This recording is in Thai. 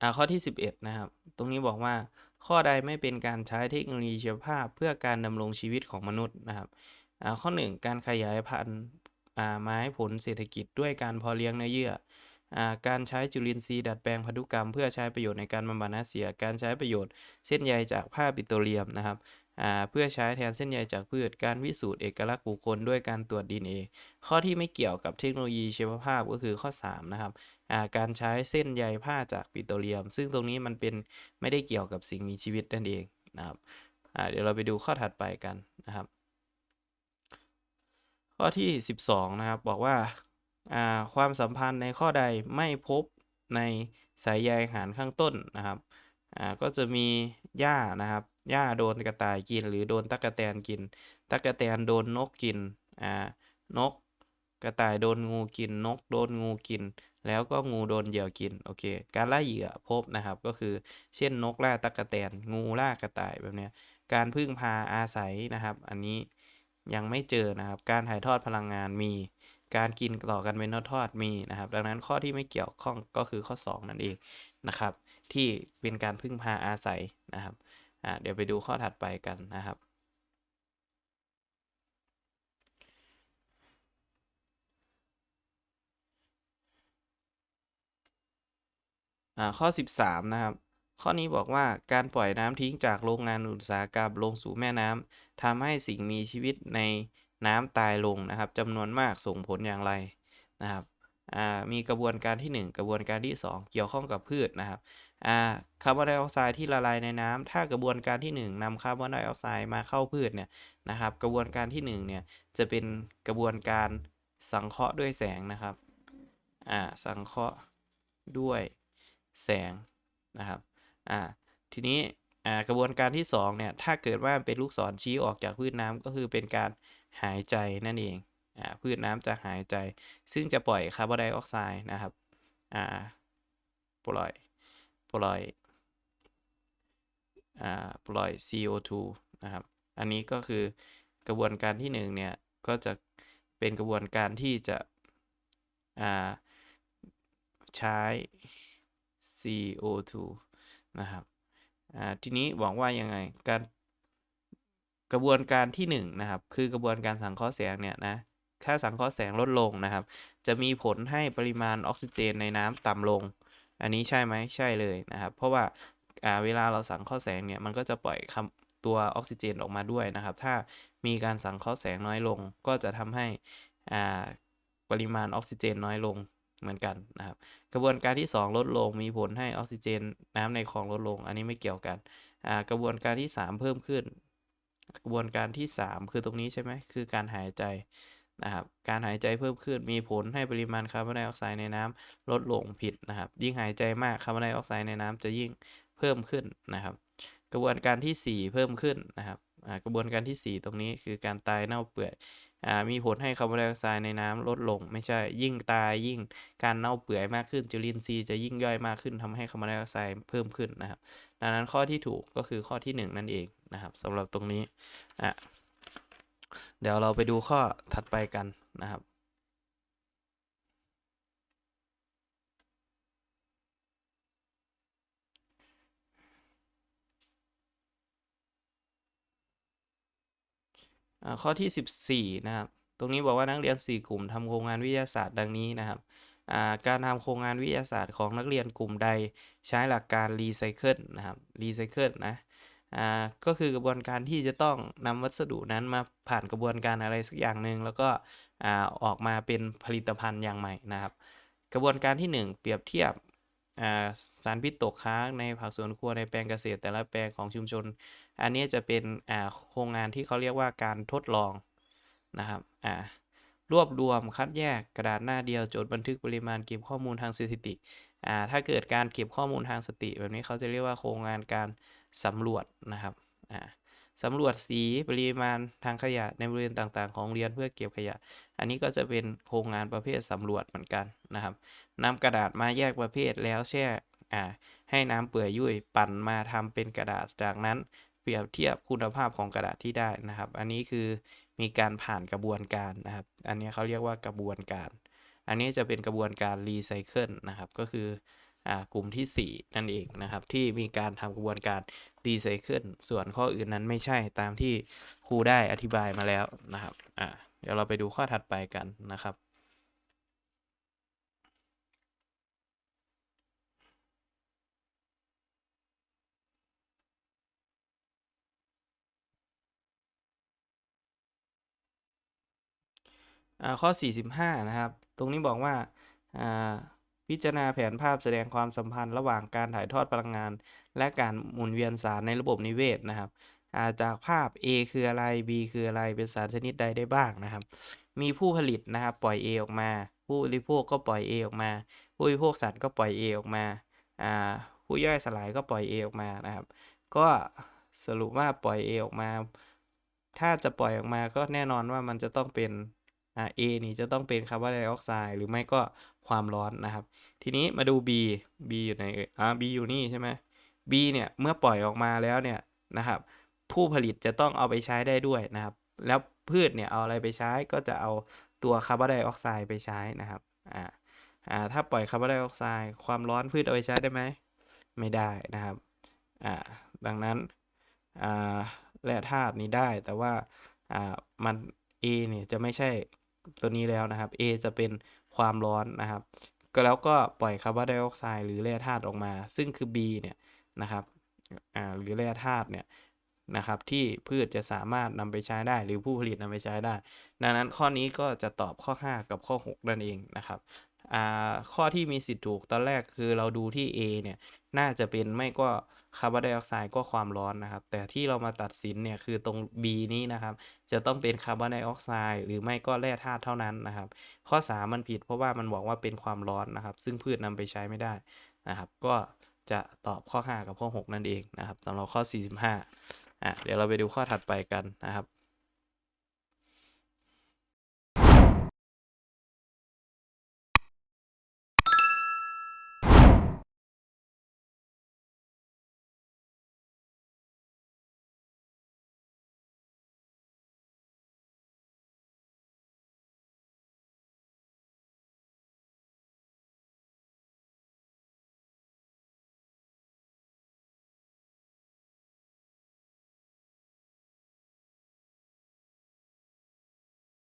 อ่าข้อที่ 11 นะครับ ตรงนี้บอกว่าข้อใดไม่เป็นการใช้เทคโนโลยีชีวภาพเพื่อการดำรงชีวิตของมนุษย์นะครับอ่าข้อ 1 การขยายพันธุ์อ่าไม้ผลเศรษฐกิจด้วยการพอเลี้ยงเนื้อเยื่ออ่าการใช้จุลินทรีย์ดัดแปลงพันธุกรรม เพื่อใช้ประโยชน์ในการบำบัดน้ำเสีย การใช้ประโยชน์เส้นใยจากผ้าปิโตรเลียมนะครับ เพื่อใช้แทนเส้นใยจากพืช การพิสูจน์เอกลักษณ์บุคคลด้วยการตรวจ DNA ข้อที่ไม่เกี่ยวกับเทคโนโลยีชีวภาพก็คือข้อ 3 นะครับการใช้เส้นใยผ้าจากปิโตรเลียม ซึ่งตรงนี้มันเป็นไม่ได้เกี่ยวกับสิ่งมีชีวิตนั่นเองนะครับเดี๋ยวเราไปดูข้อถัดไปกันนะครับ ข้อที่ 12 นะครับ บอกว่าความสัมพันธ์ในข้อใดไม่พบในสายใยหารข้างต้นนะครับก็จะมีหญ้านะครับ หญ้าโดนกระต่ายกิน หรือโดนตั๊กแตนกิน ตั๊กแตนโดนนกกินอ่านก กระต่ายโดนงูกิน นกโดนงูกิน แล้วก็งูโดนเหยี่ยวกินโอเค การล่าเหยื่อพบนะครับก็คือ เช่นนกล่าตั๊กแตนงูล่ากระต่ายแบบนี้การพึ่งพาอาศัยนะครับ อันนี้ยังไม่เจอนะครับ การถ่ายทอดพลังงานมี การกินต่อกันเป็นทอดๆมีนะครับ ดังนั้นข้อที่ไม่เกี่ยวข้องก็คือข้อ 2 นั่นเองนะครับ ที่เป็นการพึ่งพาอาศัยนะครับ อ่าเดี๋ยวไปดูข้อถัดไปกันนะครับอ่าข้อ 13 นะครับ ข้อนี้บอกว่าการปล่อยน้ำทิ้งจากโรงงานอุตสาหกรรมลงสู่แม่น้ำทำให้สิ่งมีชีวิตในน้ำตายลงนะครับจำนวนมากส่งผลอย่างไรนะครับมีกระบวนการที่ 1 กระบวนการที่ 2 เกี่ยวข้องกับพืชนะครับ คาร์บอนไดออกไซด์ที่ละลายในน้ำถ้ากระบวนการที่ 1นำคาร์บอนไดออกไซด์มาเข้าพืชเนี่ยนะครับ กระบวนการที่1เนี่ยจะเป็นกระบวนการสังเคราะห์ด้วยแสงนะครับอ่าสังเคราะห์ด้วยแสงนะครับอ่าทีนี้อ่ากระบวนการที่2เนี่ยถ้าเกิดว่าเป็นลูกศรชี้ออกจากพืชน้ำก็คือเป็นการหายใจนั่นเองอ่าพืชน้ำจะหายใจ ซึ่งจะปล่อยคาร์บอนไดออกไซด์นะครับอ่าปล่อย ปล่อยอ่าปล่อย CO2 นะครับ อันนี้ก็คือกระบวนการที่1เนี่ยก็จะเป็นกระบวนการที่จะอ่าใช้ CO2 นะครับอ่าทีนี้บอกว่ายังไงการกระบวนการที่1นะครับคือกระบวนการสังเคราะห์แสงเนี่ยนะถ้าสังเคราะห์แสงลดลงนะครับ จะมีผลให้ปริมาณออกซิเจนในน้ำต่ำลง อันนี้ใช่ไหมใช่เลยนะครับ เพราะว่าเวลาเราสังเคราะห์แสงเนี่ยมันก็จะปล่อยคำตัวออกซิเจนออกมาด้วยนะครับ ถ้ามีการสังเคราะห์แสงน้อยลง ก็จะทำให้ปริมาณออกซิเจนน้อยลงเหมือนกันนะครับ กระบวนการที่ 2 ลดลงมีผลให้ออกซิเจนน้ำในคลองลดลง อันนี้ไม่เกี่ยวกันกระบวนการที่ 3 เพิ่มขึ้น กระบวนการที่ 3 คือตรงนี้ใช่ไหมคือการหายใจ นะครับการหายใจเพิ่มขึ้นมีผลให้ปริมาณคาร์บอนไดออกไซด์ในน้ำลดลงผิดนะครับ ยิ่งหายใจมากคาร์บอนไดออกไซด์ในน้ำจะยิ่งเพิ่มขึ้นนะครับ กระบวนการที่ 4 เพิ่มขึ้นนะครับกระบวนการที่ 4 ตรงนี้คือการตายเน่าเปื่อยมีผลให้คาร์บอนไดออกไซด์ในน้ำลดลง ไม่ใช่ยิ่งตายยิ่งการเน่าเปื่อยมากขึ้นจุลินทรีย์จะยิ่งย่อยมากขึ้นทำให้คาร์บอนไดออกไซด์เพิ่มขึ้นนะครับ ดังนั้นข้อที่ถูกก็คือข้อที่ 1 นั่นเองนะครับสำหรับตรงนี้อะ เดี๋ยวเราไปดูข้อถัดไปกันนะครับ ข้อที่ 14 นะครับ ตรงนี้บอกว่านักเรียน 4 กลุ่มทำโครงงานวิทยาศาสตร์ดังนี้นะครับาการทำโครงงานวิทยาศาสตร์ของนักเรียนกลุ่มใดใช้หลักการรีไซเคิลนะครับรีไซเคิลนะ อ่าก็คือกระบวนการที่จะต้องนำวัสดุนั้นมาผ่านกระบวนการอะไรสักอย่างหนึ่งแล้วก็อ่าออกมาเป็นผลิตภัณฑ์อย่างใหม่นะครับ กระบวนการที่ 1 เปรียบเทียบสารพิษตกค้างในผักสวนครัวในแปลงเกษตร แต่ละแปลงของชุมชน อันนี้จะเป็นโครงงานที่เขาเรียกว่าการทดลองนะครับรวบรวมคัดแยกกระดาษหน้าเดียวจดบันทึกปริมาณเก็บข้อมูลทางสถิติ ถ้าเกิดการเก็บข้อมูลทางสติ แบบนี้เขาจะเรียกว่าโครงงานการ สำรวจนะครับอ่าสำรวจสีปริมาณทางขยะในบริเวณต่างๆ ของเรียนเพื่อเก็บขยะ อันนี้ก็จะเป็นโครงงานประเภทสำรวจเหมือนกันนะครับนำกระดาษมาแยกประเภทแล้วแช่อ่าให้น้ำเปื่อยยุ่ยปั่นมาทำเป็นกระดาษ จากนั้นเปรียบเทียบคุณภาพของกระดาษที่ได้นะครับ อันนี้คือมีการผ่านกระบวนการนะครับ อันนี้เขาเรียกว่ากระบวนการ อันนี้จะเป็นกระบวนการรีไซเคิลนะครับ ก็คือ กลุ่มที่ 4 นั่นเองนะครับ ที่มีการทำกระบวนการรีไซเคิลส่วนข้ออื่นนั้นไม่ใช่ตามที่ครูได้อธิบายมาแล้วนะครับอ่าเดี๋ยวเราไปดูข้อถัดไปกันนะครับอ่าข้อ 45 นะครับ ตรงนี้บอกว่าอ่า พิจารณาแผนภาพแสดงความสัมพันธ์ระหว่างการถ่ายทอดพลังงาน และการหมุนเวียนสารในระบบนิเวศนะครับาจากภาพ A คืออะไร B คืออะไร เป็นสารชนิดใดได้บ้างนะครับ มีผู้ผลิตนะครับปล่อย A ออกมา ผู้บริโภคก็ปล่อย A ออกมา ผู้บริโภคสัตว์ก็ปล่อย A ออกมา ผู้ย่อยสลายก็ปล่อย A ออกมานะครับ ก็สรุปว่าปล่อย A ออกมา ถ้าจะปล่อยออกมาก็แน่นอนว่ามันจะต้องเป็น A นี่จะต้องเป็นคาร์บอนไดออกไซด์หรือไม่ก็ความร้อนนะครับ ทีนี้มาดู B B อยู่ไหนเอ่ยอ่า B อยู่นี่ใช่ไหม B เนี่ยเมื่อปล่อยออกมาแล้วเนี่ยนะครับ ผู้ผลิตจะต้องเอาไปใช้ได้ด้วยนะครับ แล้วพืชเนี่ยเอาอะไรไปใช้ก็จะเอาตัวคาร์บอนไดออกไซด์ไปใช้นะครับอ่าอ่าถ้าปล่อยคาร์บอนไดออกไซด์ความร้อนพืชเอาไปใช้ได้ไหมไม่ได้นะครับอ่าดังนั้นอ่าแร่ธาตุนี้ได้แต่ว่าอ่ามัน A เนี่ยจะไม่ใช่ ตัวนี้แล้วนะครับ A จะเป็นความร้อนนะครับ ก็แล้วก็ปล่อยคาร์บอนไดออกไซด์หรือแร่ธาตุออกมา ซึ่งคือ B เนี่ยนะครับอ่าหรือแร่ธาตุเนี่ยนะครับที่พืชจะสามารถนำไปใช้ได้ หรือผู้ผลิตนำไปใช้ได้ ดังนั้นข้อนี้ก็จะตอบข้อ 5 กับข้อ 6 นั่นเองนะครับ อ่าข้อที่มีสิทธิ์ถูกตอนแรกคือเราดูที่ A เนี่ยน่าจะเป็นไม่ก็คาร์บอนไดออกไซด์ก็ความร้อนนะครับ แต่ที่เรามาตัดสินเนี่ยคือตรง B นี้นะครับ จะต้องเป็นคาร์บอนไดออกไซด์หรือไม่ก็แร่ธาตุเท่านั้นนะครับ ข้อ 3 มันผิดเพราะว่ามันบอกว่าเป็นความร้อนนะครับ ซึ่งพืชนำไปใช้ไม่ได้นะครับ ก็จะตอบข้อ 5 กับข้อ 6 นั่นเองนะครับสำหรับข้อ 45อะเดี๋ยวเราไปดูข้อถัดไปกันนะครับ